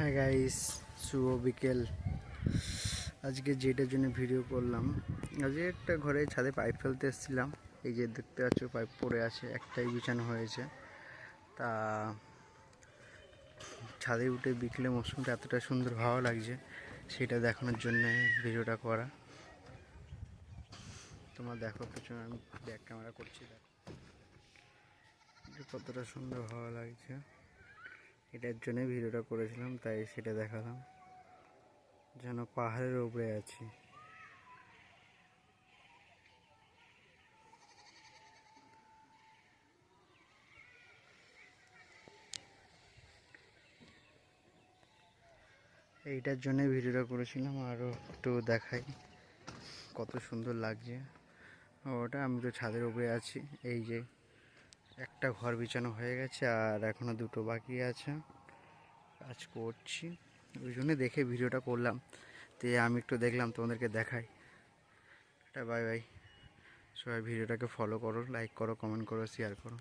হ্যাঁ গাইস শুভ বিকেল। আজকে যেটার জন্য ভিডিও করলাম, আজকে একটা ঘরে ছাদে পাইপ ফেলতে এসেছিলাম। এই যে দেখতে পাচ্ছ পাইপ পড়ে আছে, একটাই বিছানো হয়েছে। তা ছাদে উঠে বিকেলে মৌসুমটা এতটা সুন্দর ভালো লাগছে, সেটা দেখানোর জন্য ভিডিওটা করা। তোমার দেখো, পেছনে আমি ব্যাক ক্যামেরা করছি, দেখো। কতটা সুন্দর ভালো লাগছে। এটার জন্য ভিডিওটা করেছিলাম, তাই সেটা দেখালাম। যেন পাহাড়ের উপরে আছি। এইটার জন্য ভিডিওটা করেছিলাম আরও একটু দেখাই কত সুন্দর লাগছে। ওটা আমি তো ছাদের উপরে আছি, এই যে একটা ঘর বিছানো হয়ে গেছে আর এখনও দুটো বাকি আছে। কাজ করছি। ওই জন্য দেখে ভিডিওটা করলাম। তো আমি একটু দেখলাম, তোমাদেরকে দেখাই। এটা বাই বাই। সবাই ভিডিওটাকে ফলো করো লাইক করো কমেন্ট করো শেয়ার করো।